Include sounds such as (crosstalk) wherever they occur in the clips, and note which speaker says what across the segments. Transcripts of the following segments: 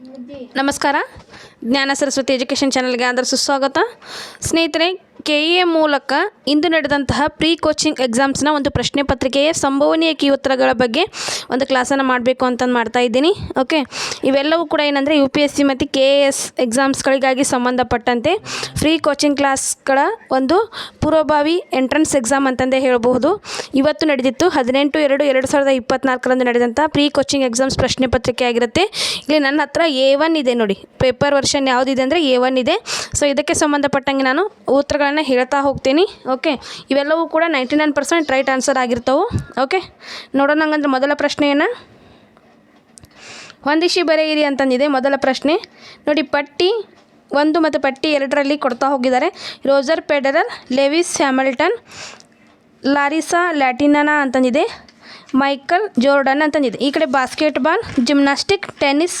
Speaker 1: ನಮಸ್ಕಾರ. ಜ್ಞಾನ ಸರಸ್ವತಿ ಎಜುಕೇಷನ್ ಚಾನಲ್ಗೆ ಆದರ ಸುಸ್ವಾಗತ ಸ್ನೇಹಿತರೆ ಕೆ ಎ ಮೂಲಕ ಇಂದು ನಡೆದಂತಹ ಪ್ರೀ ಕೋಚಿಂಗ್ ಎಕ್ಸಾಮ್ಸ್ನ ಒಂದು ಪ್ರಶ್ನೆ ಪತ್ರಿಕೆಯ ಸಂಭವನೀಯ ಕೀ ಉತ್ತರಗಳ ಬಗ್ಗೆ ಒಂದು ಕ್ಲಾಸನ್ನು ಮಾಡಬೇಕು ಅಂತಂದು ಮಾಡ್ತಾ ಇದ್ದೀನಿ, ಓಕೆ? ಇವೆಲ್ಲವೂ ಕೂಡ ಏನಂದರೆ ಯು ಪಿ ಎಸ್ ಸಿ ಮತ್ತು ಕೆ ಎ ಎಸ್ ಎಕ್ಸಾಮ್ಸ್ಗಳಿಗಾಗಿ ಸಂಬಂಧಪಟ್ಟಂತೆ ಫ್ರೀ ಕೋಚಿಂಗ್ ಕ್ಲಾಸ್ಗಳ ಒಂದು ಪೂರ್ವಭಾವಿ ಎಂಟ್ರೆನ್ಸ್ ಎಕ್ಸಾಮ್ ಅಂತಂದೇ ಹೇಳಬಹುದು. ಇವತ್ತು ನಡೆದಿತ್ತು, ಹದಿನೆಂಟು, ಎರಡು ಎರಡು ಸಾವಿರದ ಇಪ್ಪತ್ನಾಲ್ಕರಂದು ನಡೆದಂಥ ಪ್ರೀ ಕೋಚಿಂಗ್ ಎಕ್ಸಾಮ್ಸ್ ಪ್ರಶ್ನೆ ಪತ್ರಿಕೆ ಆಗಿರುತ್ತೆ. ಇಲ್ಲಿ ನನ್ನ ಹತ್ರ ಎ ಒನ್ ಇದೆ ನೋಡಿ. ಪೇಪರ್ ವರ್ಷನ್ ಯಾವುದಿದೆ ಅಂದರೆ ಎ ಒನ್ ಇದೆ. ಸೊ ಇದಕ್ಕೆ ಸಂಬಂಧಪಟ್ಟಂಗೆ ನಾನು ಉತ್ತರಗಳನ್ನು ಹೇಳ್ತಾ ಹೋಗ್ತೀನಿ ಓಕೆ ಇವೆಲ್ಲವೂ ಕೂಡ ninety nine percent right answer ಆಗಿರ್ತವೆ ಓಕೆ ನೋಡೋಣ ಹಂಗಂದ್ರೆ ಮೊದಲ ಪ್ರಶ್ನೆಯನ್ನು. ಹೊಂದಿಸಿ ಬರೆಯಿರಿ ಅಂತಂದಿದೆ ಮೊದಲ ಪ್ರಶ್ನೆ. ನೋಡಿ, ಪಟ್ಟಿ ಒಂದು ಮತ್ತು ಪಟ್ಟಿ ಎರಡರಲ್ಲಿ ಕೊಡ್ತಾ ಹೋಗಿದ್ದಾರೆ. Roger Federer, Lewis Hamilton, Larisa Latynina ಅಂತಂದಿದೆ. Michael Jordan ಅಂತಂದಿದೆ. ಈ ಕಡೆ basketball, gymnastic, tennis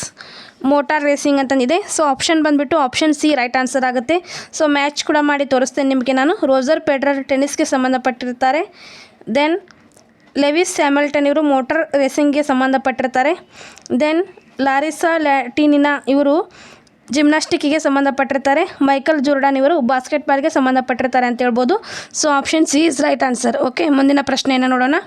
Speaker 1: motor racing ಅಂತಂದಿದೆ. So option ಬಂದುಬಿಟ್ಟು ಆಪ್ಷನ್ ಸಿ ರೈಟ್ ಆನ್ಸರ್ ಆಗುತ್ತೆ. ಸೊ ಮ್ಯಾಚ್ ಕೂಡ ಮಾಡಿ ತೋರಿಸ್ತೇನೆ ನಿಮಗೆ ನಾನು. ರೋಜರ್ ಪೆಡ್ರರ್ ಟೆನಿಸ್ಗೆ ಸಂಬಂಧಪಟ್ಟಿರ್ತಾರೆ. ದೆನ್ ಲೆವಿಸ್ ಸ್ಯಾಮಲ್ಟನ್ ಇವರು ಮೋಟಾರ್ ರೇಸಿಂಗ್ಗೆ ಸಂಬಂಧಪಟ್ಟಿರ್ತಾರೆ. ದೆನ್ ಲಾರಿಸಾ ಲ್ಯಾಟಿನಿನಾ ಇವರು ಜಿಮ್ನಾಸ್ಟಿಕ್ಕಿಗೆ ಸಂಬಂಧಪಟ್ಟಿರ್ತಾರೆ. ಮೈಕಲ್ ಜೋರ್ಡಾನ್ ಇವರು ಬಾಸ್ಕೆಟ್ಬಾಲ್ಗೆ ಸಂಬಂಧಪಟ್ಟಿರ್ತಾರೆ ಅಂತ ಹೇಳ್ಬೋದು. So option C is right answer okay ಮುಂದಿನ ಪ್ರಶ್ನೆಯನ್ನು ನೋಡೋಣ.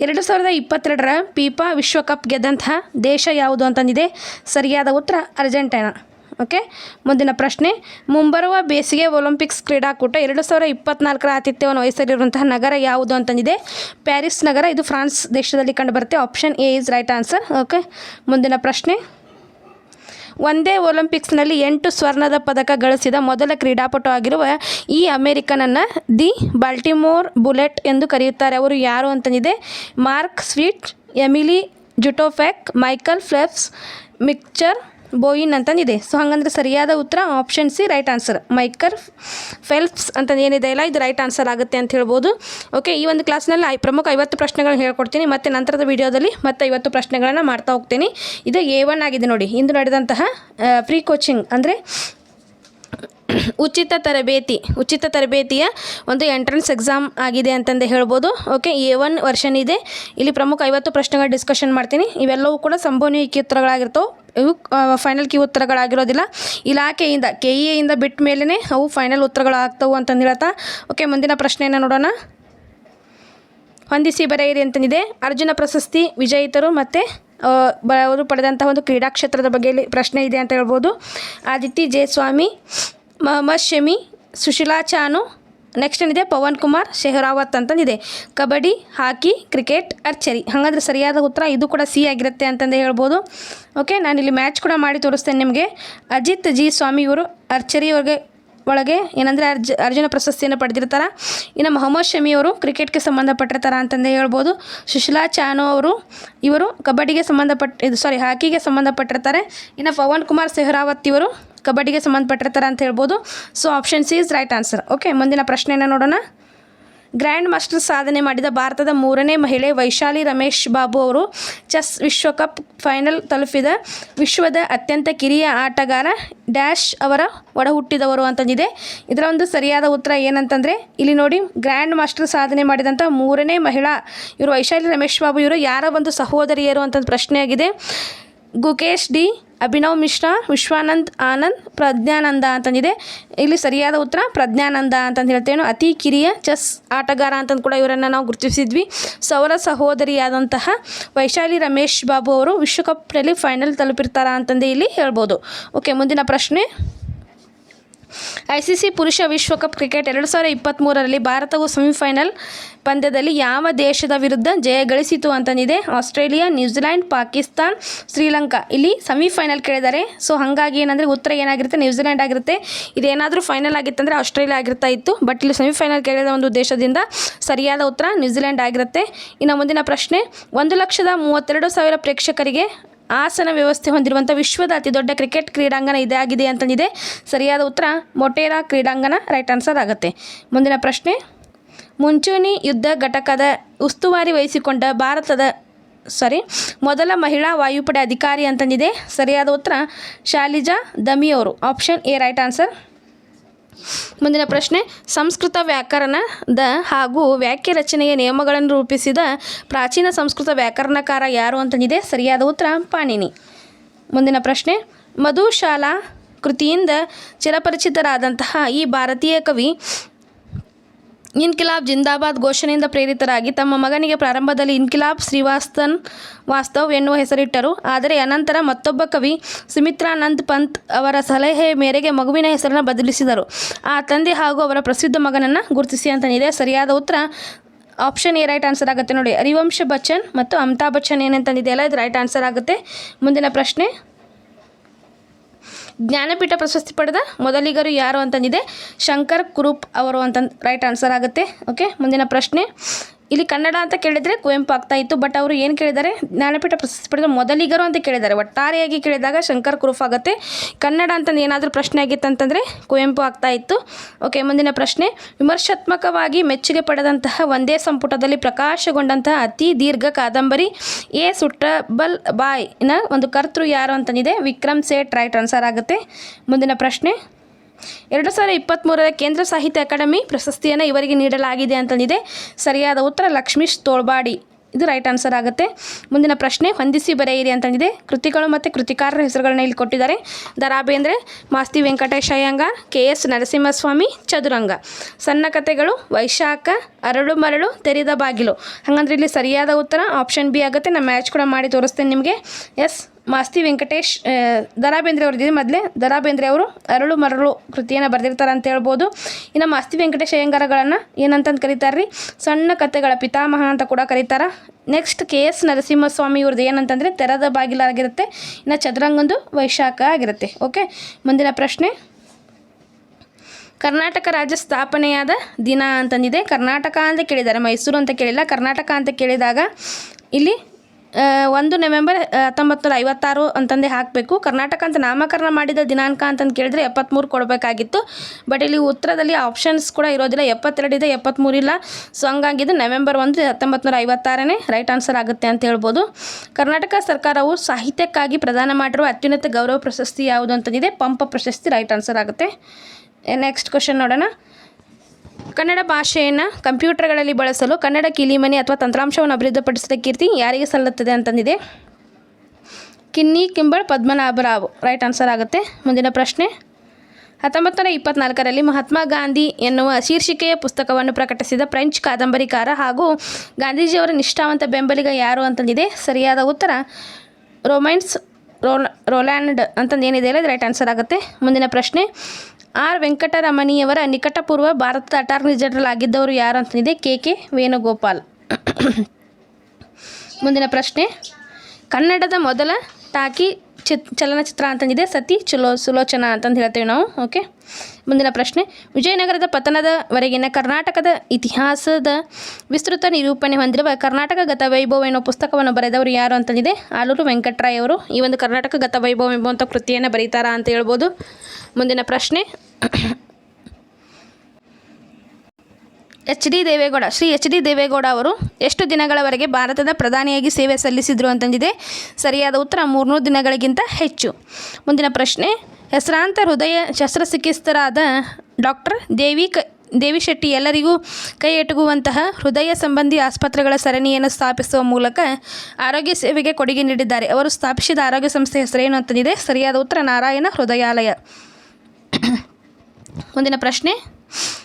Speaker 1: ಎರಡು ಸಾವಿರದ ಇಪ್ಪತ್ತೆರಡರ ಪೀಪಾ ವಿಶ್ವಕಪ್ ಗೆದ್ದಂತಹ ದೇಶ ಯಾವುದು ಅಂತಂದಿದೆ? ಸರಿಯಾದ ಉತ್ತರ ಅರ್ಜೆಂಟೈನಾ. ಓಕೆ? ಮುಂದಿನ ಪ್ರಶ್ನೆ, ಮುಂಬರುವ ಬೇಸಿಗೆ ಒಲಿಂಪಿಕ್ಸ್ ಕ್ರೀಡಾಕೂಟ ಎರಡು ಸಾವಿರ ಇಪ್ಪತ್ನಾಲ್ಕರ ಆತಿಥ್ಯವನ್ನು ವಹಿಸಲಿರುವಂತಹ ನಗರ ಯಾವುದು ಅಂತಂದಿದೆ? ಪ್ಯಾರಿಸ್ ನಗರ. ಇದು ಫ್ರಾನ್ಸ್ ದೇಶದಲ್ಲಿ ಕಂಡುಬರುತ್ತೆ. Option A is right answer. Okay? ಮುಂದಿನ ಪ್ರಶ್ನೆ ಒಂದೇ ಒಲಿಂಪಿಕ್ಸ್ನಲ್ಲಿ ಎಂಟು ಸ್ವರ್ಣದ ಪದಕ ಗಳಿಸಿದ ಮೊದಲ ಕ್ರೀಡಾಪಟು ಆಗಿರುವ ಈ ಅಮೆರಿಕನನ್ನು ದಿ ಬಾಲ್ಟಿಮೋರ್ ಬುಲೆಟ್ ಎಂದು ಕರೆಯುತ್ತಾರೆ. ಅವರು ಯಾರು ಅಂತಂದಿದೆ? Mark Spitz, Emil Zatopek Michael Phelps, mixture ಬೋಯಿನ್ ಅಂತಂದಿದೆ ಸೊ ಹಾಗಂದ್ರೆ ಸರಿಯಾದ ಉತ್ತರ option C right answer Michael Phelps ಅಂತ ಏನಿದೆ ಇಲ್ಲ ಇದು ರೈಟ್ ಆನ್ಸರ್ ಆಗುತ್ತೆ ಅಂತ ಹೇಳ್ಬೋದು. ಓಕೆ ಈ ಒಂದು ಕ್ಲಾಸ್ನಲ್ಲಿ ಐ ಪ್ರಮುಖ ಐವತ್ತು ಪ್ರಶ್ನೆಗಳನ್ನ ಹೇಳ್ಕೊಡ್ತೀನಿ. ಮತ್ತು ನಂತರದ ವಿಡಿಯೋದಲ್ಲಿ ಮತ್ತೆ ಐವತ್ತು ಪ್ರಶ್ನೆಗಳನ್ನು ಮಾಡ್ತಾ ಹೋಗ್ತೀನಿ. ಇದು ಎ ಒನ್ ಆಗಿದೆ ನೋಡಿ. ಇಂದು ನಡೆದಂತಹ ಫ್ರೀ ಕೋಚಿಂಗ್ ಅಂದರೆ (coughs) ಉಚಿತ ತರಬೇತಿ, ಉಚಿತ ತರಬೇತಿಯ ಒಂದು ಎಂಟ್ರೆನ್ಸ್ ಎಕ್ಸಾಮ್ ಆಗಿದೆ ಅಂತಂದು ಹೇಳ್ಬೋದು. ಓಕೆ ಎ ಒನ್ ವರ್ಷನ್ ಇದೆ. ಇಲ್ಲಿ ಪ್ರಮುಖ ಐವತ್ತು ಪ್ರಶ್ನೆಗಳ ಡಿಸ್ಕಷನ್ ಮಾಡ್ತೀನಿ. ಇವೆಲ್ಲವೂ ಕೂಡ ಸಂಭವನೀಯ ಉತ್ತರಗಳಾಗಿರ್ತವೆ. ಇವು ಫೈನಲ್ ಕಿ ಉತ್ತರಗಳಾಗಿರೋದಿಲ್ಲ. ಇಲಾಖೆಯಿಂದ ಕೆ ಇ ಎಯಿಂದ ಬಿಟ್ಟ ಮೇಲೇ ಅವು ಫೈನಲ್ ಉತ್ತರಗಳಾಗ್ತವು ಅಂತಂದು ಹೇಳ್ತಾ. ಓಕೆ ಮುಂದಿನ ಪ್ರಶ್ನೆಯನ್ನು ನೋಡೋಣ. ಹೊಂದಿಸಿ ಬರೆಯಿರಿ ಅಂತಂದಿದೆ. ಅರ್ಜುನ ಪ್ರಶಸ್ತಿ ವಿಜಯಿತರು ಮತ್ತು ಬ, ಅವರು ಪಡೆದಂತಹ ಒಂದು ಕ್ರೀಡಾಕ್ಷೇತ್ರದ ಬಗ್ಗೆ ಪ್ರಶ್ನೆ ಇದೆ ಅಂತ ಹೇಳ್ಬೋದು. ಆದಿತ್ಯ ಜಯಸ್ವಾಮಿ ಮೊಹಮ್ಮದ್ ಶಮಿ, ಸುಶೀಲಾ ಚಾನು ನೆಕ್ಸ್ಟ್ ಏನಿದೆ? Pawan Kumar, Sehrawat ಅಂತಂದಿದೆ. Kabaddi, hockey, cricket, archery. ಹಾಗಾದ್ರೆ ಸರಿಯಾದ ಉತ್ತರ ಇದು ಕೂಡ ಸಿ ಆಗಿರುತ್ತೆ ಅಂತಂದು ಹೇಳ್ಬೋದು. ಓಕೆ ನಾನಿಲ್ಲಿ ಮ್ಯಾಚ್ ಕೂಡ ಮಾಡಿ ತೋರಿಸ್ತೇನೆ ನಿಮಗೆ. ಅಜಿತ್ ಜಿ ಸ್ವಾಮಿ ಇವರು ಆರ್ಚರಿ ಅವ್ರಿಗೆ ಒಳಗೆ ಏನಂದರೆ ಅರ್ಜ ಅರ್ಜುನ ಪ್ರಶಸ್ತಿಯನ್ನು ಪಡೆದಿರ್ತಾರೆ. ಇನ್ನು ಮೊಹಮ್ಮದ್ ಶಮಿಯವರು ಕ್ರಿಕೆಟ್ಗೆ ಸಂಬಂಧಪಟ್ಟಿರ್ತಾರೆ ಅಂತಂದೇ ಹೇಳ್ಬೋದು. ಸುಶೀಲಾ ಚಾನು ಅವರು ಇವರು ಕಬಡ್ಡಿಗೆ ಸಂಬಂಧಪಟ್ಟ ಇದು ಸಾರಿ ಹಾಕಿಗೆ ಸಂಬಂಧಪಟ್ಟಿರ್ತಾರೆ. ಇನ್ನು ಪವನ್ ಕುಮಾರ್ ಸೆಹರಾವತ್ ಇವರು ಕಬಡ್ಡಿಗೆ ಸಂಬಂಧಪಟ್ಟಿರ್ತಾರೆ ಅಂತ ಹೇಳ್ಬೋದು. So option C is right answer okay ಮುಂದಿನ ಪ್ರಶ್ನೆಯನ್ನು ನೋಡೋಣ. ಗ್ರ್ಯಾಂಡ್ ಮಾಸ್ಟರ್ ಸಾಧನೆ ಮಾಡಿದ ಭಾರತದ ಮೂರನೇ ಮಹಿಳೆ ವೈಶಾಲಿ ರಮೇಶ್ ಬಾಬು ಅವರು ಚೆಸ್ ವಿಶ್ವಕಪ್ ಫೈನಲ್ ತಲುಪಿದ ವಿಶ್ವದ ಅತ್ಯಂತ ಕಿರಿಯ ಆಟಗಾರ ಡ್ಯಾಶ್ ಅವರ ಒಡಹುಟ್ಟಿದವರು ಅಂತಂದಿದೆ. ಇದರ ಒಂದು ಸರಿಯಾದ ಉತ್ತರ ಏನಂತಂದರೆ, ಇಲ್ಲಿ ನೋಡಿ, ಗ್ರ್ಯಾಂಡ್ ಮಾಸ್ಟರ್ ಸಾಧನೆ ಮಾಡಿದಂಥ ಮೂರನೇ ಮಹಿಳಾ ಇವರು ವೈಶಾಲಿ ರಮೇಶ್ ಬಾಬು ಇವರು ಯಾರ ಒಂದು ಸಹೋದರಿಯರು ಅಂತ ಪ್ರಶ್ನೆಯಾಗಿದೆ. ಗುಕೇಶ್ ಡಿ ಅಭಿನವ್ ಮಿಶ್ರಾ, ವಿಶ್ವಾನಂದ್ ಆನಂದ್, ಪ್ರಜ್ಞಾನಂದ ಅಂತಂದಿದೆ. ಇಲ್ಲಿ ಸರಿಯಾದ ಉತ್ತರ ಪ್ರಜ್ಞಾನಂದ ಅಂತಂದು ಹೇಳ್ತೇವೆ ಅತಿ ಕಿರಿಯ ಚೆಸ್ ಆಟಗಾರ ಅಂತಂದು ಕೂಡ ಇವರನ್ನು ನಾವು ಗುರುತಿಸಿದ್ವಿ. ಸೌರ ಸಹೋದರಿಯಾದಂತಹ ವೈಶಾಲಿ ರಮೇಶ್ ಬಾಬು ಅವರು ವಿಶ್ವಕಪ್ನಲ್ಲಿ ಫೈನಲ್ ತಲುಪಿರ್ತಾರ ಅಂತಂದು ಇಲ್ಲಿ ಹೇಳ್ಬೋದು. ಓಕೆ ಮುಂದಿನ ಪ್ರಶ್ನೆ. ಐ ಸಿ ಸಿ ಪುರುಷ ವಿಶ್ವಕಪ್ ಕ್ರಿಕೆಟ್ ಎರಡು ಸಾವಿರದ ಇಪ್ಪತ್ತ್ಮೂರರಲ್ಲಿ ಭಾರತವು ಸೆಮಿಫೈನಲ್ ಪಂದ್ಯದಲ್ಲಿ ಯಾವ ದೇಶದ ವಿರುದ್ಧ ಜಯ ಗಳಿಸಿತು ಅಂತಂದಿದೆ Australia, New Zealand, Pakistan, Sri Lanka. ಇಲ್ಲಿ ಸೆಮಿಫೈನಲ್ ಕೇಳಿದ್ದಾರೆ ಸೊ ಹಾಗಾಗಿ ಏನಂದರೆ ಉತ್ತರ ಏನಾಗಿರುತ್ತೆ? ನ್ಯೂಜಿಲ್ಯಾಂಡ್ ಆಗಿರುತ್ತೆ. ಇದೇನಾದರೂ ಫೈನಲ್ ಆಗಿತ್ತಂದರೆ ಆಸ್ಟ್ರೇಲಿಯಾ ಆಗಿರ್ತಾ ಇತ್ತು. ಬಟ್ ಇಲ್ಲಿ ಸೆಮಿಫೈನಲ್ ಕೇಳಿದ ಒಂದು ದೇಶದಿಂದ ಸರಿಯಾದ ಉತ್ತರ ನ್ಯೂಜಿಲ್ಯಾಂಡ್ ಆಗಿರುತ್ತೆ. ಇನ್ನು ಮುಂದಿನ ಪ್ರಶ್ನೆ, ಒಂದು ಲಕ್ಷದ ಮೂವತ್ತೆರಡು ಸಾವಿರ ಪ್ರೇಕ್ಷಕರಿಗೆ ಆಸನ ವ್ಯವಸ್ಥೆ ಹೊಂದಿರುವಂಥ ವಿಶ್ವದ ಅತಿ ದೊಡ್ಡ ಕ್ರಿಕೆಟ್ ಕ್ರೀಡಾಂಗಣ ಇದಾಗಿದೆ ಅಂತಂದಿದೆ ಸರಿಯಾದ ಉತ್ತರ, ಮೊಟೇರಾ ಕ್ರೀಡಾಂಗಣ ರೈಟ್ ಆನ್ಸರ್ ಆಗುತ್ತೆ. ಮುಂದಿನ ಪ್ರಶ್ನೆ, ಮುಂಚೂಣಿ ಯುದ್ಧ ಘಟಕದ ಉಸ್ತುವಾರಿ ವಹಿಸಿಕೊಂಡ ಭಾರತದ ಸಾರಿ ಮೊದಲ ಮಹಿಳಾ ವಾಯುಪಡೆ ಅಧಿಕಾರಿ ಅಂತಂದಿದೆ ಸರಿಯಾದ ಉತ್ತರ, ಶಾಲಿಜಾ ದಮಿಯವರು. ಆಪ್ಷನ್ ಎ ರೈಟ್ ಆನ್ಸರ್ ಮುಂದಿನ ಪ್ರಶ್ನೆ, ಸಂಸ್ಕೃತ ವ್ಯಾಕರಣದ ಹಾಗೂ ವಾಕ್ಯ ರಚನೆಯ ನಿಯಮಗಳನ್ನು ರೂಪಿಸಿದ ಪ್ರಾಚೀನ ಸಂಸ್ಕೃತ ವ್ಯಾಕರಣಕಾರ ಯಾರು ಅಂತಂದಿದೆ? ಸರಿಯಾದ ಉತ್ತರ ಪಾಣಿನಿ. ಮುಂದಿನ ಪ್ರಶ್ನೆ, ಮಧುಶಾಲಾ ಕೃತಿಯಿಂದ ಚಿರಪರಿಚಿತರಾದಂತಹ ಈ ಭಾರತೀಯ ಕವಿ ಇನ್ಕಿಲಾಬ್ ಜಿಂದಾಬಾದ್ ಘೋಷಣೆಯಿಂದ ಪ್ರೇರಿತರಾಗಿ ತಮ್ಮ ಮಗನಿಗೆ ಪ್ರಾರಂಭದಲ್ಲಿ ಇನ್ಕಿಲಾಬ್ ಶ್ರೀವಾಸ್ತನ್ ವಾಸ್ತವ್ ಎನ್ನುವ ಹೆಸರಿಟ್ಟರು. ಆದರೆ ಅನಂತರ ಮತ್ತೊಬ್ಬ ಕವಿ ಸುಮಿತ್ರಾನಂದ್ ಪಂತ್ ಅವರ ಸಲಹೆ ಮೇರೆಗೆ ಮಗುವಿನ ಹೆಸರನ್ನು ಬದಲಿಸಿದರು. ಆ ತಂದೆ ಹಾಗೂ ಅವರ ಪ್ರಸಿದ್ಧ ಮಗನನ್ನು ಗುರುತಿಸಿ ಅಂತನಿದೆ ಸರಿಯಾದ ಉತ್ತರ ಆಪ್ಷನ್ ಎ, ರೈಟ್ ಆನ್ಸರ್ ಆಗುತ್ತೆ ನೋಡಿ. ಹರಿವಂಶ ಬಚ್ಚನ್ ಮತ್ತು ಅಮಿತಾಬ್ ಬಚ್ಚನ್ ಏನಂತಂದಿದೆಯಲ್ಲ ಇದು ರೈಟ್ ಆನ್ಸರ್ ಆಗುತ್ತೆ. ಮುಂದಿನ ಪ್ರಶ್ನೆ ಜ್ಞಾನಪೀಠ ಪ್ರಶಸ್ತಿ ಪಡೆದ ಮೊದಲಿಗರು ಯಾರು ಅಂತಂದಿದೆ ಶಂಕರ್ ಕುರುಪ್ ಅವರು ಅಂತ ರೈಟ್ ಆನ್ಸರ್ ಆಗುತ್ತೆ ಓಕೆ ಮುಂದಿನ ಪ್ರಶ್ನೆ. ಇಲ್ಲಿ ಕನ್ನಡ ಅಂತ ಕೇಳಿದರೆ ಕುವೆಂಪು ಆಗ್ತಾ ಇತ್ತು ಬಟ್ ಅವರು ಏನು ಕೇಳಿದ್ದಾರೆ ಜ್ಞಾನಪೀಠ ಪ್ರಶಸ್ತಿ ಪಡೆದ ಮೊದಲಿಗರು ಅಂತ ಕೇಳಿದ್ದಾರೆ ಒಟ್ಟಾರೆಯಾಗಿ ಕೇಳಿದಾಗ ಶಂಕರ್ ಕುರುಫ್ ಆಗುತ್ತೆ. ಕನ್ನಡ ಅಂತಂದು ಏನಾದರೂ ಪ್ರಶ್ನೆ ಆಗಿತ್ತು ಅಂತಂದರೆ ಕುವೆಂಪು ಆಗ್ತಾ ಇತ್ತು. ಓಕೆ ಮುಂದಿನ ಪ್ರಶ್ನೆ. ವಿಮರ್ಶಾತ್ಮಕವಾಗಿ ಮೆಚ್ಚುಗೆ ಪಡೆದಂತಹ ಒಂದೇ ಸಂಪುಟದಲ್ಲಿ ಪ್ರಕಾಶಗೊಂಡಂತಹ ಅತಿ ದೀರ್ಘ ಕಾದಂಬರಿ ಎ. ಸುಟ್ಟಬಲ್ ಬಾಯ್ನ ಒಂದು ಕರ್ತೃ ಯಾರು ಅಂತಂದಿದೆ? ವಿಕ್ರಮ್ ಸೇಠ್, ರೈಟ್ ಆನ್ಸರ್ ಆಗುತ್ತೆ. ಮುಂದಿನ ಪ್ರಶ್ನೆ. ಎರಡು ಸಾವಿರ ಇಪ್ಪತ್ತ್ಮೂರರ ಕೇಂದ್ರ ಸಾಹಿತ್ಯ ಅಕಾಡೆಮಿ ಪ್ರಶಸ್ತಿಯನ್ನು ಇವರಿಗೆ ನೀಡಲಾಗಿದೆ ಅಂತಂದಿದೆ. ಸರಿಯಾದ ಉತ್ತರ ಲಕ್ಷ್ಮೀಶ್ ತೋಳ್ಬಾಡಿ. ಇದು ರೈಟ್ ಆನ್ಸರ್ ಆಗುತ್ತೆ. ಮುಂದಿನ ಪ್ರಶ್ನೆ, ಹೊಂದಿಸಿ ಬರೆಯಿರಿ ಅಂತಂದಿದೆ. ಕೃತಿಗಳು ಮತ್ತು ಕೃತಿಕಾರರ ಹೆಸರುಗಳನ್ನ ಇಲ್ಲಿ ಕೊಟ್ಟಿದ್ದಾರೆ. Da Bendre Masti Venkatesha Iyengar, K S Narasimhaswamy, Chaduranga. ಸಣ್ಣ ಕಥೆಗಳು ವೈಶಾಖ, ಅರಳು ಮರಳು, ತೆರೆದ ಬಾಗಿಲು. ಹಾಗಂದ್ರೆ ಇಲ್ಲಿ ಸರಿಯಾದ ಉತ್ತರ ಆಪ್ಷನ್ ಬಿ ಆಗುತ್ತೆ. ನಾನು ಮ್ಯಾಚ್ ಕೂಡ ಮಾಡಿ ತೋರಿಸ್ತೇನೆ ನಿಮಗೆ. ಎಸ್. ಮಾಸ್ತಿ ವೆಂಕಟೇಶ್ ದರಾ ಬೇಂದ್ರೆ ಅವ್ರದ್ದಿದೆ ಮೊದಲೇ ದರಾ ಬೇಂದ್ರೆ ಅವರು ಅರಳು ಮರಳು ಕೃತಿಯನ್ನು ಬರೆದಿರ್ತಾರೆ ಅಂತ ಹೇಳ್ಬೋದು. ಇನ್ನು ಮಾಸ್ತಿ ವೆಂಕಟೇಶ್ ಅಯ್ಯಂಗಾರಗಳನ್ನು ಏನಂತಂದು ಕರೀತಾರೆ ರೀ ಸಣ್ಣ ಕಥೆಗಳ ಪಿತಾಮಹ ಅಂತ ಕೂಡ ಕರೀತಾರೆ. ನೆಕ್ಸ್ಟ್ ಕೆ ಎಸ್ ನರಸಿಂಹಸ್ವಾಮಿ ಇವ್ರದ್ದು ಏನಂತಂದರೆ ತೆರೆದ ಬಾಗಿಲಾಗಿರುತ್ತೆ ಇನ್ನು ಚದುರಂಗಂದು ವೈಶಾಖ ಆಗಿರುತ್ತೆ. ಓಕೆ ಮುಂದಿನ ಪ್ರಶ್ನೆ. ಕರ್ನಾಟಕ ರಾಜ್ಯ ಸ್ಥಾಪನೆಯಾದ ದಿನ ಅಂತಂದಿದೆ. ಕರ್ನಾಟಕ ಅಂತ ಕೇಳಿದ್ದಾರೆ ಮೈಸೂರು ಅಂತ ಕೇಳಿಲ್ಲ. ಕರ್ನಾಟಕ ಅಂತ ಕೇಳಿದಾಗ ಇಲ್ಲಿ ಒಂದು ನವೆಂಬರ್ ಹತ್ತೊಂಬತ್ತು ನೂರ ಐವತ್ತಾರು ಅಂತಂದೇ ಹಾಕಬೇಕು. ಕರ್ನಾಟಕ ಅಂತ ನಾಮಕರಣ ಮಾಡಿದ ದಿನಾಂಕ ಅಂತಂದು ಕೇಳಿದ್ರೆ ಎಪ್ಪತ್ತ್ಮೂರು ಕೊಡಬೇಕಾಗಿತ್ತು. ಬಟ್ ಇಲ್ಲಿ ಉತ್ತರದಲ್ಲಿ ಆಪ್ಷನ್ಸ್ ಕೂಡ ಇರೋದಿಲ್ಲ. ಎಪ್ಪತ್ತೆರಡು ಇದೆ ಎಪ್ಪತ್ತ್ಮೂರು ಇಲ್ಲ. ಸೊ ಹಂಗಾಗಿದ್ದು ನವೆಂಬರ್ ಒಂದು ಹತ್ತೊಂಬತ್ತು ನೂರ ಐವತ್ತಾರನೇ ರೈಟ್ ಆನ್ಸರ್ ಆಗುತ್ತೆ ಅಂತ ಹೇಳ್ಬೋದು. ಕರ್ನಾಟಕ ಸರ್ಕಾರವು ಸಾಹಿತ್ಯಕ್ಕಾಗಿ ಪ್ರದಾನ ಮಾಡಿರುವ ಅತ್ಯುನ್ನತ ಗೌರವ ಪ್ರಶಸ್ತಿ ಯಾವುದು ಅಂತಂದಿದೆ? ಪಂಪ ಪ್ರಶಸ್ತಿ ರೈಟ್ ಆನ್ಸರ್ ಆಗುತ್ತೆ. ನೆಕ್ಸ್ಟ್ ಕ್ವಶನ್ ನೋಡೋಣ. ಕನ್ನಡ ಭಾಷೆಯನ್ನು ಕಂಪ್ಯೂಟರ್ಗಳಲ್ಲಿ ಬಳಸಲು ಕನ್ನಡ ಕಿಲಿಮನೆ ಅಥವಾ ತಂತ್ರಾಂಶವನ್ನು ಅಭಿವೃದ್ಧಿಪಡಿಸಿದ ಕೀರ್ತಿ ಯಾರಿಗೆ ಸಲ್ಲುತ್ತದೆ ಅಂತಂದಿದೆ? Kinney, Kimball Padmanabharao right answer ಆಗುತ್ತೆ. ಮುಂದಿನ ಪ್ರಶ್ನೆ. ಹತ್ತೊಂಬತ್ತು ನೂರ ಇಪ್ಪತ್ನಾಲ್ಕರಲ್ಲಿ ಮಹಾತ್ಮ ಗಾಂಧಿ ಎನ್ನುವ ಶೀರ್ಷಿಕೆಯ ಪುಸ್ತಕವನ್ನು ಪ್ರಕಟಿಸಿದ ಫ್ರೆಂಚ್ ಕಾದಂಬರಿಕಾರ ಹಾಗೂ ಗಾಂಧೀಜಿಯವರ ನಿಷ್ಠಾವಂತ ಬೆಂಬಲಿಗ ಯಾರು ಅಂತಂದಿದೆ? ಸರಿಯಾದ ಉತ್ತರ, ರೋಮೈನ್ಸ್ ರೋಲ್, ರೋಲ್ಯಾಂಡ್ ಅಂತಂದು ಏನಿದೆ ಅಲ್ಲ ರೈಟ್ ಆನ್ಸರ್ ಆಗುತ್ತೆ. ಮುಂದಿನ ಪ್ರಶ್ನೆ. ಆರ್ ವೆಂಕಟರಮಣಿಯವರ ನಿಕಟಪೂರ್ವ ಭಾರತದ ಅಟಾರ್ನಿ ಜನರಲ್ ಆಗಿದ್ದವರು ಯಾರು ಅಂತಂದಿದೆ ಕೆ ಕೆ ವೇಣುಗೋಪಾಲ್. ಮುಂದಿನ ಪ್ರಶ್ನೆ, ಕನ್ನಡದ ಮೊದಲ ಟಾಕಿ ಚಿತ್ ಚಲನಚಿತ್ರ ಅಂತಂದಿದೆ, ಸತಿ ಚಲೋ ಸುಲೋಚನಾ ಅಂತಂದು ಹೇಳ್ತೇವೆ ನಾವು ಓಕೆ ಮುಂದಿನ ಪ್ರಶ್ನೆ. ವಿಜಯನಗರದ ಪತನದವರೆಗಿನ ಕರ್ನಾಟಕದ ಇತಿಹಾಸದ ವಿಸ್ತೃತ ನಿರೂಪಣೆ ಹೊಂದಿರುವ ಕರ್ನಾಟಕ ಗತವೈಭವ ಎನ್ನುವ ಪುಸ್ತಕವನ್ನು ಬರೆದವರು ಯಾರು ಅಂತಂದಿದೆ? ಆಲೂರು ವೆಂಕಟರಾಯ್ ಅವರು. ಈ ಒಂದು ಕರ್ನಾಟಕ ಗತ ವೈಭವ ಎಂಬುವಂಥ ಕೃತಿಯನ್ನು ಬರೀತಾರಾ ಅಂತ ಹೇಳ್ಬೋದು. ಮುಂದಿನ ಪ್ರಶ್ನೆ. H D Deve Gowda, Shri H D Deve Gowda ಅವರು ಎಷ್ಟು ದಿನಗಳವರೆಗೆ ಭಾರತದ ಪ್ರಧಾನಿಯಾಗಿ ಸೇವೆ ಸಲ್ಲಿಸಿದರು ಅಂತಂದಿದೆ? ಸರಿಯಾದ ಉತ್ತರ ಮೂರ್ನೂರು ದಿನಗಳಿಗಿಂತ ಹೆಚ್ಚು. ಮುಂದಿನ ಪ್ರಶ್ನೆ. ಹೆಸರಾಂತ ಹೃದಯ ಶಸ್ತ್ರಚಿಕಿತ್ಸರಾದ ಡಾಕ್ಟರ್ ದೇವಿ ಕ ದೇವಿಶೆಟ್ಟಿ ಎಲ್ಲರಿಗೂ ಕೈ ಹೃದಯ ಸಂಬಂಧಿ ಆಸ್ಪತ್ರೆಗಳ ಸರಣಿಯನ್ನು ಸ್ಥಾಪಿಸುವ ಮೂಲಕ ಆರೋಗ್ಯ ಸೇವೆಗೆ ಕೊಡುಗೆ ನೀಡಿದ್ದಾರೆ. ಅವರು ಸ್ಥಾಪಿಸಿದ ಆರೋಗ್ಯ ಸಂಸ್ಥೆ ಹೆಸರೇನು ಅಂತಂದಿದೆ? ಸರಿಯಾದ ಉತ್ತರ, ನಾರಾಯಣ ಹೃದಯಾಲಯ. ಮುಂದಿನ ಪ್ರಶ್ನೆ.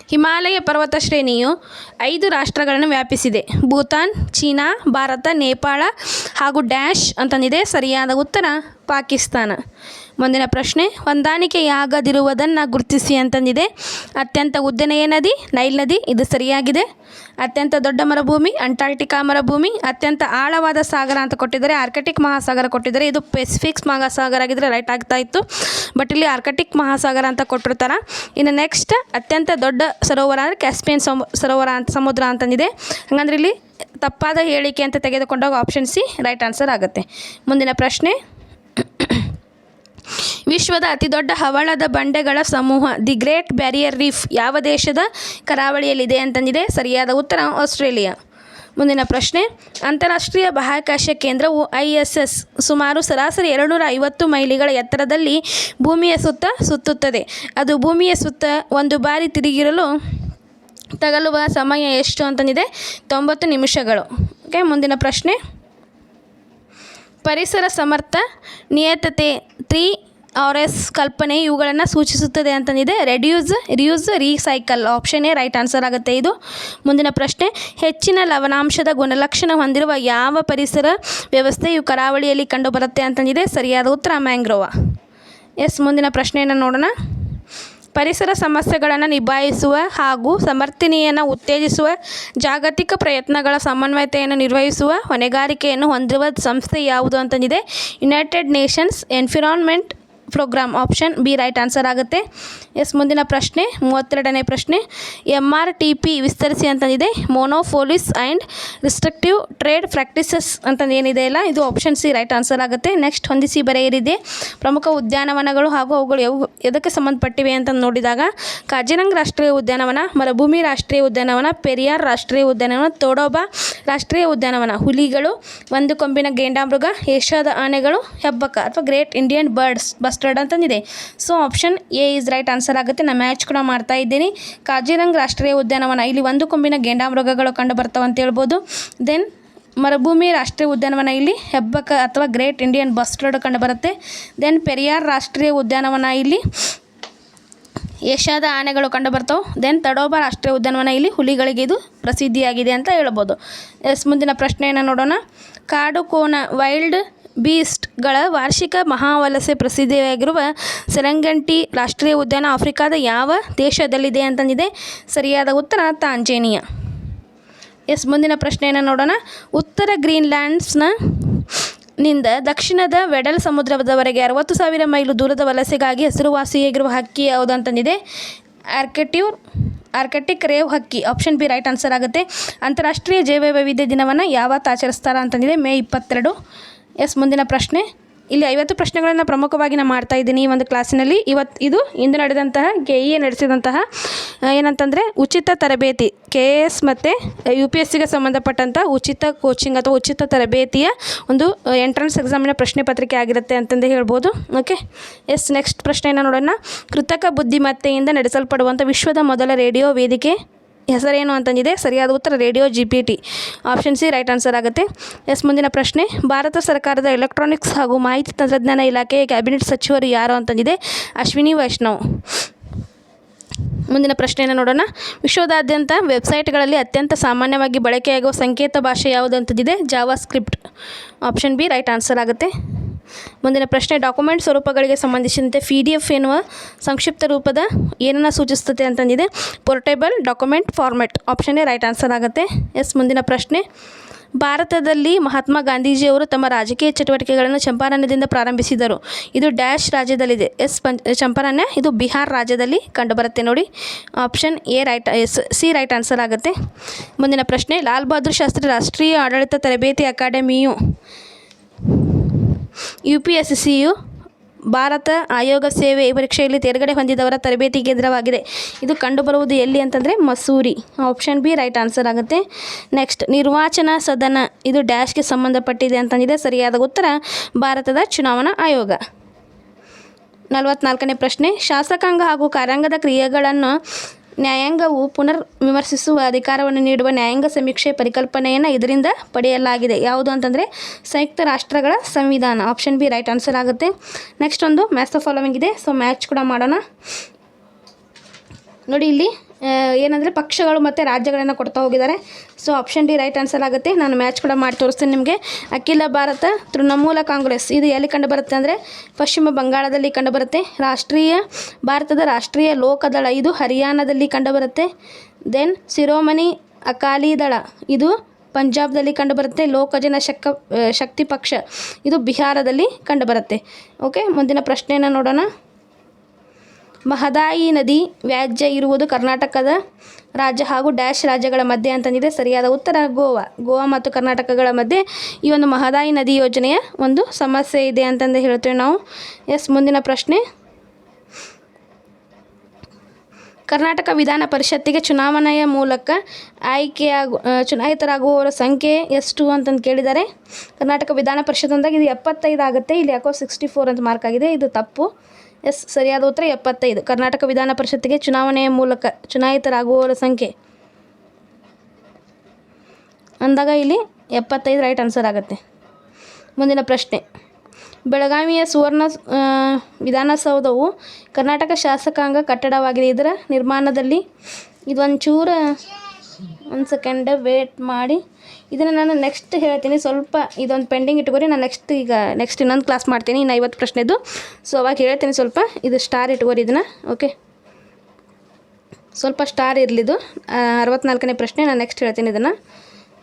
Speaker 1: ಹಿಮಾಲಯ ಪರ್ವತ ಶ್ರೇಣಿಯು ಐದು ರಾಷ್ಟ್ರಗಳನ್ನು ವ್ಯಾಪಿಸಿದೆ. ಭೂತಾನ್, ಚೀನಾ, ಭಾರತ, ನೇಪಾಳ ಹಾಗೂ ಡ್ಯಾಶ್ ಅಂತಂದಿದೆ. ಸರಿಯಾದ ಉತ್ತರ, ಪಾಕಿಸ್ತಾನ. ಮುಂದಿನ ಪ್ರಶ್ನೆ, ಹೊಂದಾಣಿಕೆಯಾಗದಿರುವುದನ್ನು ಗುರುತಿಸಿ ಅಂತಂದಿದೆ. ಅತ್ಯಂತ ಉದ್ದನೆಯ ನದಿ, ನೈಲ್ ನದಿ, ಇದು ಸರಿಯಾಗಿದೆ. ಅತ್ಯಂತ ದೊಡ್ಡ ಮರುಭೂಮಿ ಅಂಟಾರ್ಟಿಕಾ ಮರುಭೂಮಿ, ಅತ್ಯಂತ ಆಳವಾದ ಸಾಗರ ಅಂತ ಕೊಟ್ಟಿದ್ದಾರೆ. ಆರ್ಕಟಿಕ್ ಮಹಾಸಾಗರ ಕೊಟ್ಟಿದ್ದಾರೆ. ಇದು ಪೆಸಿಫಿಕ್ಸ್ ಮಹಾಸಾಗರ ಆಗಿದ್ದರೆ ರೈಟ್ ಆಗ್ತಾ ಇತ್ತು. ಬಟ್ ಇಲ್ಲಿ ಆರ್ಕಟಿಕ್ ಮಹಾಸಾಗರ ಅಂತ ಕೊಟ್ಟಿರ್ತಾರೆ. ಇನ್ನು ನೆಕ್ಸ್ಟ್, ಅತ್ಯಂತ ದೊಡ್ಡ ಸರೋವರ ಅಂದರೆ ಕ್ಯಾಸ್ಪಿಯನ್ ಸರೋವರ ಅಂತ, ಸಮುದ್ರ ಅಂತಂದಿದೆ. ಹಂಗಂದ್ರೆ ಇಲ್ಲಿ ತಪ್ಪಾದ ಹೇಳಿಕೆ ಅಂತ ತೆಗೆದುಕೊಂಡಾಗ ಆಪ್ಷನ್ ಸಿ ರೈಟ್ ಆನ್ಸರ್ ಆಗುತ್ತೆ. ಮುಂದಿನ ಪ್ರಶ್ನೆ ವಿಶ್ವದ ಅತಿದೊಡ್ಡ ಹವಳದ ಬಂಡೆಗಳ ಸಮೂಹ. ದಿ ಗ್ರೇಟ್ ಬ್ಯಾರಿಯರ್ ರೀಫ್ ಯಾವ ದೇಶದ ಕರಾವಳಿಯಲ್ಲಿದೆ ಅಂತಂದಿದೆ? ಸರಿಯಾದ ಉತ್ತರ, ಆಸ್ಟ್ರೇಲಿಯಾ. ಮುಂದಿನ ಪ್ರಶ್ನೆ. ಅಂತಾರಾಷ್ಟ್ರೀಯ ಬಾಹ್ಯಾಕಾಶ ಕೇಂದ್ರವು ಐ ಎಸ್ ಎಸ್ ಸುಮಾರು ಸರಾಸರಿ ಎರಡುನೂರ ಐವತ್ತು ಮೈಲಿಗಳ ಎತ್ತರದಲ್ಲಿ ಭೂಮಿಯ ಸುತ್ತ ಸುತ್ತುತ್ತದೆ. ಅದು ಭೂಮಿಯ ಸುತ್ತ ಒಂದು ಬಾರಿ ತಿರುಗಿರಲು ತಗಲುವ ಸಮಯ ಎಷ್ಟು ಅಂತಂದಿದೆ? ತೊಂಬತ್ತು ನಿಮಿಷಗಳು. ಓಕೆ, ಮುಂದಿನ ಪ್ರಶ್ನೆ. ಪರಿಸರ ಸಮರ್ಥ ನಿಯತತೆ ತ್ರೀ ಆರ್ ಎಸ್ ಕಲ್ಪನೆ ಇವುಗಳನ್ನು ಸೂಚಿಸುತ್ತದೆ ಅಂತಂದಿದೆ. Reduce, reuse, recycle. ಆಪ್ಷನ್ನೇ right answer ಆಗುತ್ತೆ ಇದು. ಮುಂದಿನ ಪ್ರಶ್ನೆ, ಹೆಚ್ಚಿನ ಲವಣಾಂಶದ ಗುಣಲಕ್ಷಣ ಹೊಂದಿರುವ ಯಾವ ಪರಿಸರ ವ್ಯವಸ್ಥೆಯು ಕರಾವಳಿಯಲ್ಲಿ ಕಂಡುಬರುತ್ತೆ ಅಂತಂದಿದೆ. ಸರಿಯಾದ ಉತ್ತರ ಮ್ಯಾಂಗ್ರೋವ. ಎಸ್, ಮುಂದಿನ ಪ್ರಶ್ನೆಯನ್ನು ನೋಡೋಣ. ಪರಿಸರ ಸಮಸ್ಯೆಗಳನ್ನು ನಿಭಾಯಿಸುವ ಹಾಗೂ ಸಮರ್ಥನೀಯನ್ನು ಉತ್ತೇಜಿಸುವ ಜಾಗತಿಕ ಪ್ರಯತ್ನಗಳ ಸಮನ್ವಯತೆಯನ್ನು ನಿರ್ವಹಿಸುವ ಹೊಣೆಗಾರಿಕೆಯನ್ನು ಹೊಂದಿರುವ ಸಂಸ್ಥೆ ಯಾವುದು ಅಂತಂದಿದೆ? United Nations Environment Programme option B right answer ಆಗುತ್ತೆ. ಎಸ್ ಮುಂದಿನ ಪ್ರಶ್ನೆ, ಮೂವತ್ತೆರಡನೇ ಪ್ರಶ್ನೆ. ಎಂ ಆರ್ ಟಿ ಪಿ ವಿಸ್ತರಿಸಿ ಅಂತಂದಿದೆ. Monopolies and restrictive trade practices ಅಂತಂದು ಏನಿದೆ ಅಲ್ಲ, ಇದು ಆಪ್ಷನ್ ಸಿ ರೈಟ್ ಆನ್ಸರ್ ಆಗುತ್ತೆ. ನೆಕ್ಸ್ಟ್ ಹೊಂದಿಸಿ ಬರೆಯಿರಿದೆ. ಪ್ರಮುಖ ಉದ್ಯಾನವನಗಳು ಹಾಗೂ ಅವುಗಳು ಯಾವ ಎದಕ್ಕೆ ಸಂಬಂಧಪಟ್ಟಿವೆ ಅಂತ ನೋಡಿದಾಗ, ಕಾಜಿರಂಗ್ ರಾಷ್ಟ್ರೀಯ ಉದ್ಯಾನವನ, ಮರುಭೂಮಿ ರಾಷ್ಟ್ರೀಯ ಉದ್ಯಾನವನ, ಪೆರಿಯಾರ್ ರಾಷ್ಟ್ರೀಯ ಉದ್ಯಾನವನ, ತೋಡೋಬಾ ರಾಷ್ಟ್ರೀಯ ಉದ್ಯಾನವನ, ಹುಲಿಗಳು, ಒಂದು ಕೊಂಬಿನ ಗೇಂಡಾಮೃಗ, ಏಷ್ಯಾದ ಆನೆಗಳು, ಹೆಬ್ಬಕ ಅಥವಾ great Indian birds bustard ಅಂತಂದಿದೆ so option A is right answer ಆಗುತ್ತೆ. ನಾನು ಮ್ಯಾಚ್ ಕೂಡ ಮಾಡ್ತಾ ಇದ್ದೀನಿ. ಕಾಜಿರಂಗ್ ರಾಷ್ಟ್ರೀಯ ಉದ್ಯಾನವನ. ಇಲ್ಲಿ ಒಂದು ಕೊಂಬಿನ ಗೇಂಡಾಮೃಗಗಳು ಕಂಡು ಬರ್ತಾವೆ ಅಂತ ಹೇಳ್ಬೋದು. ದೆನ್ ಮರುಭೂಮಿ ರಾಷ್ಟ್ರೀಯ ಉದ್ಯಾನವನ. ಇಲ್ಲಿ ಹೆಬ್ಬಕ ಅಥವಾ ಗ್ರೇಟ್ ಇಂಡಿಯನ್ ಬಸ್ಟರ್ಡ್ ಕಂಡು ಬರುತ್ತೆ. ದೆನ್ ಪೆರಿಯಾರ್ ರಾಷ್ಟ್ರೀಯ ಉದ್ಯಾನವನ. ಇಲ್ಲಿ ಏಷ್ಯಾದ ಆನೆಗಳು ಕಂಡು ಬರ್ತಾವೆ. ದೆನ್ ತಡೋಬ ರಾಷ್ಟ್ರೀಯ ಉದ್ಯಾನವನ. ಇಲ್ಲಿ ಹುಲಿಗಳಿಗೆ ಇದು ಪ್ರಸಿದ್ಧಿಯಾಗಿದೆ ಅಂತ ಹೇಳ್ಬೋದು. ಎಸ್, ಮುಂದಿನ ಪ್ರಶ್ನೆಯನ್ನು ನೋಡೋಣ. ಕಾಡು ಕೋನ ವೈಲ್ಡ್ ಬೀಸ್ಟ್ಗಳ ವಾರ್ಷಿಕ ಮಹಾವಲಸೆ ಪ್ರಸಿದ್ಧಿಯಾಗಿರುವ ಸೆರಂಗಂಟಿ ರಾಷ್ಟ್ರೀಯ ಉದ್ಯಾನ ಆಫ್ರಿಕಾದ ಯಾವ ದೇಶದಲ್ಲಿದೆ ಅಂತಂದಿದೆ? ಸರಿಯಾದ ಉತ್ತರ ತಾಂಜೇನಿಯಾ. ಎಸ್, ಮುಂದಿನ ಪ್ರಶ್ನೆಯನ್ನು ನೋಡೋಣ. ಉತ್ತರ ಗ್ರೀನ್ಲ್ಯಾಂಡ್ಸ್ನ ನಿಂದ ದಕ್ಷಿಣದ ವೆಡಲ್ ಸಮುದ್ರದವರೆಗೆ ಅರವತ್ತು ಸಾವಿರ ಮೈಲು ದೂರದ ವಲಸೆಗಾಗಿ ಹೆಸರುವಾಸಿಯಾಗಿರುವ ಹಕ್ಕಿ ಯಾವುದು ಅಂತಂದಿದೆ? ಆರ್ಕೆಟಿವ್ ಆರ್ಕೆಟಿಕ್ ರೇವ್ ಹಕ್ಕಿ. ಆಪ್ಷನ್ ಬಿ ರೈಟ್ ಆನ್ಸರ್ ಆಗುತ್ತೆ. ಅಂತಾರಾಷ್ಟ್ರೀಯ ಜೈವ ವೈವಿಧ್ಯ ದಿನವನ್ನು ಯಾವತ್ತು ಆಚರಿಸ್ತಾರ ಅಂತಂದಿದೆ? ಮೇ ಇಪ್ಪತ್ತೆರಡು. ಎಸ್, ಮುಂದಿನ ಪ್ರಶ್ನೆ. ಇಲ್ಲಿ ಐವತ್ತು ಪ್ರಶ್ನೆಗಳನ್ನು ಪ್ರಮುಖವಾಗಿ ನಾನು ಮಾಡ್ತಾ ಇದ್ದೀನಿ ಈ ಒಂದು ಕ್ಲಾಸಿನಲ್ಲಿ. ಇವತ್ತು ಇದು ಇಂದು ನಡೆದಂತಹ ಕೆ ಇ ಎ ನಡೆಸಿದಂತಹ ಏನಂತಂದರೆ ಉಚಿತ ತರಬೇತಿ, ಕೆ ಎ ಎಸ್ ಮತ್ತು ಯು ಪಿ ಎಸ್ ಸಿಗೆ ಸಂಬಂಧಪಟ್ಟಂಥ ಉಚಿತ ಕೋಚಿಂಗ್ ಅಥವಾ ಉಚಿತ ತರಬೇತಿಯ ಒಂದು ಎಂಟ್ರೆನ್ಸ್ ಎಕ್ಸಾಮಿನ ಪ್ರಶ್ನೆ ಪತ್ರಿಕೆ ಆಗಿರುತ್ತೆ ಅಂತಂದು ಹೇಳ್ಬೋದು. ಓಕೆ ಎಸ್ ನೆಕ್ಸ್ಟ್ ಪ್ರಶ್ನೆಯನ್ನು ನೋಡೋಣ. ಕೃತಕ ಬುದ್ಧಿಮತ್ತೆಯಿಂದ ನಡೆಸಲ್ಪಡುವಂಥ ವಿಶ್ವದ ಮೊದಲ ರೇಡಿಯೋ ವೇದಿಕೆ ಹೆಸರೇನು ಅಂತಂದಿದೆ? ಸರಿಯಾದ ಉತ್ತರ radio G P T option C right answer ಆಗುತ್ತೆ. ಎಸ್, ಮುಂದಿನ ಪ್ರಶ್ನೆ. ಭಾರತ ಸರ್ಕಾರದ ಎಲೆಕ್ಟ್ರಾನಿಕ್ಸ್ ಹಾಗೂ ಮಾಹಿತಿ ತಂತ್ರಜ್ಞಾನ ಇಲಾಖೆಯ ಕ್ಯಾಬಿನೆಟ್ ಸಚಿವರು ಯಾರು ಅಂತಂದಿದೆ? ಅಶ್ವಿನಿ, ವೈಷ್ಣವ್. ಮುಂದಿನ ಪ್ರಶ್ನೆಯನ್ನು ನೋಡೋಣ. ವಿಶ್ವದಾದ್ಯಂತ ವೆಬ್ಸೈಟ್ಗಳಲ್ಲಿ ಅತ್ಯಂತ ಸಾಮಾನ್ಯವಾಗಿ ಬಳಕೆಯಾಗುವ ಸಂಕೇತ ಭಾಷೆ ಯಾವುದು ಅಂತಂದಿದೆ? JavaScript. Option B right answer ಆಗುತ್ತೆ. ಮುಂದಿನ ಪ್ರಶ್ನೆ ಡಾಕ್ಯುಮೆಂಟ್ ಸ್ವರೂಪಗಳಿಗೆ ಸಂಬಂಧಿಸಿದಂತೆ ಪಿ ಡಿ ಎಫ್ ಎನ್ನುವ ಸಂಕ್ಷಿಪ್ತ ರೂಪದ ಏನನ್ನು ಸೂಚಿಸುತ್ತದೆ ಅಂತಂದಿದೆ. ಪೋರ್ಟೇಬಲ್ ಡಾಕ್ಯುಮೆಂಟ್ ಫಾರ್ಮೆಟ್ ಆಪ್ಷನ್ನೇ ರೈಟ್ ಆನ್ಸರ್ ಆಗುತ್ತೆ. ಎಸ್ ಮುಂದಿನ ಪ್ರಶ್ನೆ. ಭಾರತದಲ್ಲಿ ಮಹಾತ್ಮ ಗಾಂಧೀಜಿಯವರು ತಮ್ಮ ರಾಜಕೀಯ ಚಟುವಟಿಕೆಗಳನ್ನು ಚಂಪಾರಣ್ಯದಿಂದ ಪ್ರಾರಂಭಿಸಿದರು. ಇದು ಡ್ಯಾಶ್ ರಾಜ್ಯದಲ್ಲಿದೆ. ಎಸ್ ಪಂಚ್ ಚಂಪಾರಣ್ಯ, ಇದು ಬಿಹಾರ್ ರಾಜ್ಯದಲ್ಲಿ ಕಂಡುಬರುತ್ತೆ ನೋಡಿ. Option A right yes C right answer ಆಗುತ್ತೆ. ಮುಂದಿನ ಪ್ರಶ್ನೆ, ಲಾಲ್ ಬಹದ್ದೂರ್ ಶಾಸ್ತ್ರಿ ರಾಷ್ಟ್ರೀಯ ಆಡಳಿತ ತರಬೇತಿ ಅಕಾಡೆಮಿಯು ಯು ಪಿ ಎಸ್ ಸಿಯು, ಭಾರತ ಆಯೋಗ ಸೇವೆ ಪರೀಕ್ಷೆಯಲ್ಲಿ ತೇರ್ಗಡೆ ಹೊಂದಿದವರ ತರಬೇತಿ ಕೇಂದ್ರವಾಗಿದೆ. ಇದು ಕಂಡುಬರುವುದು ಎಲ್ಲಿ ಅಂತಂದರೆ Mussoorie. Option B right answer ಆಗುತ್ತೆ. ನೆಕ್ಸ್ಟ್, ನಿರ್ವಾಚನ ಸದನ. ಇದು ಡ್ಯಾಶ್ಗೆ ಸಂಬಂಧಪಟ್ಟಿದೆ ಅಂತಂದಿದೆ. ಸರಿಯಾದ ಉತ್ತರ, ಭಾರತದ ಚುನಾವಣಾ ಆಯೋಗ. ನಲವತ್ನಾಲ್ಕನೇ ಪ್ರಶ್ನೆ, ಶಾಸಕಾಂಗ ಹಾಗೂ ಕಾರ್ಯಾಂಗದ ಕ್ರಿಯೆಗಳನ್ನು ನ್ಯಾಯಾಂಗವು ಪುನರ್ ವಿಮರ್ಶಿಸುವ ಅಧಿಕಾರವನ್ನು ನೀಡುವ ನ್ಯಾಯಾಂಗ ಸಮೀಕ್ಷೆ ಪರಿಕಲ್ಪನೆಯನ್ನು ಇದರಿಂದ ಪಡೆಯಲಾಗಿದೆ. ಯಾವುದು ಅಂತಂದರೆ, ಸಂಯುಕ್ತ ರಾಷ್ಟ್ರಗಳ ಸಂವಿಧಾನ. ಆಪ್ಷನ್ ಬಿ ರೈಟ್ ಆನ್ಸರ್ ಆಗುತ್ತೆ. ನೆಕ್ಸ್ಟ್ ಒಂದು ಮ್ಯಾಥ್ ಫಾಲೋವಿಂಗ್ ಇದೆ. ಸೊ ಮ್ಯಾಚ್ ಕೂಡ ಮಾಡೋಣ. ನೋಡಿ ಇಲ್ಲಿ ಏನಂದರೆ ಪಕ್ಷಗಳು ಮತ್ತು ರಾಜ್ಯಗಳನ್ನು ಕೊಡ್ತಾ ಹೋಗಿದ್ದಾರೆ. So option D right answer ಆಗುತ್ತೆ. ನಾನು ಮ್ಯಾಚ್ ಕೂಡ ಮಾಡಿ ತೋರಿಸ್ತೀನಿ ನಿಮಗೆ. ಅಖಿಲ ಭಾರತ ತೃಣಮೂಲ ಕಾಂಗ್ರೆಸ್. ಇದು ಎಲ್ಲಿ ಕಂಡುಬರುತ್ತೆ ಅಂದರೆ ಪಶ್ಚಿಮ ಬಂಗಾಳದಲ್ಲಿ ಕಂಡುಬರುತ್ತೆ ರಾಷ್ಟ್ರೀಯ, ಭಾರತದ ರಾಷ್ಟ್ರೀಯ ಲೋಕದಳ. ಇದು ಹರಿಯಾಣದಲ್ಲಿ ಕಂಡುಬರುತ್ತೆ ದೆನ್ ಶಿರೋಮಣಿ ಅಕಾಲಿ ದಳ. ಇದು ಪಂಜಾಬ್ದಲ್ಲಿ ಕಂಡುಬರುತ್ತೆ ಲೋಕಜನ ಶಕ್ತ ಶಕ್ತಿ ಪಕ್ಷ. ಇದು ಬಿಹಾರದಲ್ಲಿ ಕಂಡುಬರುತ್ತೆ ಓಕೆ ಮುಂದಿನ ಪ್ರಶ್ನೆಯನ್ನು ನೋಡೋಣ. ಮಹದಾಯಿ ನದಿ ವ್ಯಾಜ್ಯ ಇರುವುದು ಕರ್ನಾಟಕದ ರಾಜ್ಯ ಹಾಗೂ ಡ್ಯಾಶ್ ರಾಜ್ಯಗಳ ಮಧ್ಯೆ ಅಂತಂದಿದೆ. ಸರಿಯಾದ ಉತ್ತರ ಗೋವಾ. ಗೋವಾ ಮತ್ತು ಕರ್ನಾಟಕಗಳ ಮಧ್ಯೆ ಈ ಒಂದು ಮಹದಾಯಿ ನದಿ ಯೋಜನೆಯ ಒಂದು ಸಮಸ್ಯೆ ಇದೆ ಅಂತಂದು ಹೇಳ್ತೇವೆ ನಾವು. ಎಸ್, ಮುಂದಿನ ಪ್ರಶ್ನೆ. ಕರ್ನಾಟಕ ವಿಧಾನ ಪರಿಷತ್ತಿಗೆ ಚುನಾವಣೆಯ ಮೂಲಕ ಆಯ್ಕೆಯಾಗು ಚುನಾಯಿತರಾಗುವವರ ಸಂಖ್ಯೆ ಎಷ್ಟು ಅಂತಂದು ಕೇಳಿದ್ದಾರೆ ಕರ್ನಾಟಕ ವಿಧಾನ ಪರಿಷತ್ ಅಂದಾಗ ಇದು ಎಪ್ಪತ್ತೈದು ಆಗುತ್ತೆ. ಇಲ್ಲಿ ಯಾಕೋ ಸಿಕ್ಸ್ಟಿ ಫೋರ್ ಅಂತ ಮಾರ್ಕ್ ಆಗಿದೆ. ಇದು ತಪ್ಪು. ಎಸ್ ಸರಿಯಾದ ಉತ್ತರ ಎಪ್ಪತ್ತೈದು. ಕರ್ನಾಟಕ ವಿಧಾನ ಪರಿಷತ್ತಿಗೆ ಚುನಾವಣೆಯ ಮೂಲಕ ಚುನಾಯಿತರಾಗುವವರ ಸಂಖ್ಯೆ. ಅಂದಾಗ ಇಲ್ಲಿ ಎಪ್ಪತ್ತೈದು ರೈಟ್ ಆನ್ಸರ್ ಆಗುತ್ತೆ. ಮುಂದಿನ ಪ್ರಶ್ನೆ. ಬೆಳಗಾವಿಯ ಸುವರ್ಣ ವಿಧಾನಸೌಧವು ಕರ್ನಾಟಕ ಶಾಸಕಾಂಗ ಕಟ್ಟಡವಾಗಿದೆ. ಇದರ ನಿರ್ಮಾಣದಲ್ಲಿ ಇದೊಂಚೂರು ಒಂದು ಸೆಕೆಂಡ್ ವೇಟ್ ಮಾಡಿ. ಇದನ್ನು ನಾನು ನೆಕ್ಸ್ಟ್ ಹೇಳ್ತೀನಿ. ಸ್ವಲ್ಪ ಇದೊಂದು ಪೆಂಡಿಂಗ್ ಇಟ್ಕೊರಿ. ನಾನು ನೆಕ್ಸ್ಟ್ ಈಗ ನೆಕ್ಸ್ಟ್ ಇನ್ನೊಂದು ಕ್ಲಾಸ್ ಮಾಡ್ತೀನಿ. ಇನ್ನು ಐವತ್ತು ಪ್ರಶ್ನೆದು. ಸೊ ಅವಾಗ ಹೇಳ್ತೀನಿ ಸ್ವಲ್ಪ. ಇದು ಸ್ಟಾರ್ ಇಟ್ಕೊರಿ ಇದನ್ನು. ಓಕೆ ಸ್ವಲ್ಪ ಸ್ಟಾರ್ ಇರಲಿದು. ಅರವತ್ನಾಲ್ಕನೇ ಪ್ರಶ್ನೆ ನಾನು ನೆಕ್ಸ್ಟ್ ಹೇಳ್ತೀನಿ ಇದನ್ನು.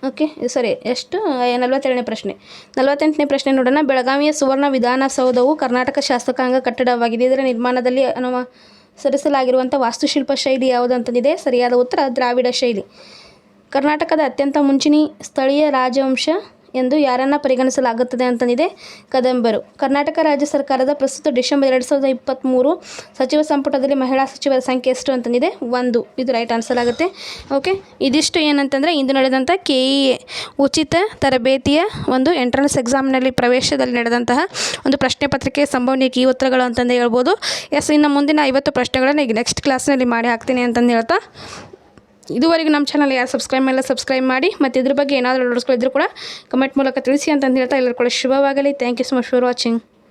Speaker 1: ಓಕೆ ಸರಿ ಎಷ್ಟು? ನಲವತ್ತೇಳನೇ ಪ್ರಶ್ನೆ. ನಲವತ್ತೆಂಟನೇ ಪ್ರಶ್ನೆ ನೋಡೋಣ. ಬೆಳಗಾವಿಯ ಸುವರ್ಣ ವಿಧಾನಸೌಧವು ಕರ್ನಾಟಕ ಶಾಸಕಾಂಗ ಕಟ್ಟಡವಾಗಿದೆ. ಇದರ ನಿರ್ಮಾಣದಲ್ಲಿ ಅನುವ ಸರಿಸಲಾಗಿರುವಂಥ ವಾಸ್ತುಶಿಲ್ಪ ಶೈಲಿ ಯಾವುದು ಅಂತಂದಿದೆ? ಸರಿಯಾದ ಉತ್ತರ ದ್ರಾವಿಡ ಶೈಲಿ. ಕರ್ನಾಟಕದ ಅತ್ಯಂತ ಮುಂಚಿನ ಸ್ಥಳೀಯ ರಾಜವಂಶ ಎಂದು ಯಾರನ್ನ ಪರಿಗಣಿಸಲಾಗುತ್ತದೆ ಅಂತಂದಿದೆ ಕದಂಬರು. ಕರ್ನಾಟಕ ರಾಜ್ಯ ಸರ್ಕಾರದ ಪ್ರಸ್ತುತ ಡಿಸೆಂಬರ್ ಎರಡು ಸಾವಿರದ ಇಪ್ಪತ್ತ್ಮೂರು ಸಚಿವ ಸಂಪುಟದಲ್ಲಿ ಮಹಿಳಾ ಸಚಿವರ ಸಂಖ್ಯೆ ಎಷ್ಟು ಅಂತಂದಿದೆ? ಒಂದು. ಇದು ರೈಟ್ ಆನ್ಸರ್ ಆಗುತ್ತೆ. ಓಕೆ? ಇದಿಷ್ಟು ಏನಂತಂದರೆ ಇಂದು ನಡೆದಂಥ ಕೆ ಇ ಉಚಿತ ತರಬೇತಿಯ ಒಂದು ಎಂಟ್ರೆನ್ಸ್ ಎಕ್ಸಾಮ್ನಲ್ಲಿ ಪ್ರವೇಶದಲ್ಲಿ ನಡೆದಂತಹ ಒಂದು ಪ್ರಶ್ನೆ ಪತ್ರಿಕೆ ಸಂಭವನೀಯ ಕೀ ಉತ್ತರಗಳು ಅಂತಂದು ಹೇಳ್ಬೋದು. ಎಸ್, ಇನ್ನು ಮುಂದಿನ ಐವತ್ತು ಪ್ರಶ್ನೆಗಳನ್ನು ಈಗ ನೆಕ್ಸ್ಟ್ ಕ್ಲಾಸ್ನಲ್ಲಿ ಮಾಡಿ ಹಾಕ್ತೀನಿ ಅಂತಂದು ಹೇಳ್ತಾ ಇದುವರೆಗೂ ನಮ್ಮ ಚಾನಲ್ ಯಾರು ಸಬ್ಸ್ಕ್ರೈಬ್ ಮಾಡಿಲ್ಲ ಸಬ್ಸ್ಕ್ರೈಬ್ ಮಾಡಿ. ಮತ್ತು ಇದ್ರ ಬಗ್ಗೆ ಏನಾದರೂ ನೋಡಿಸ್ಕೊಳ್ಳಿದ್ರು ಕೂಡ ಕಮೆಂಟ್ ಮೂಲಕ ತಿಳಿಸಿ ಅಂತಂದು ಹೇಳ್ತಾ ಎಲ್ಲರೂ ಕೂಡ ಶುಭವಾಗಲಿ. Thank you so much for watching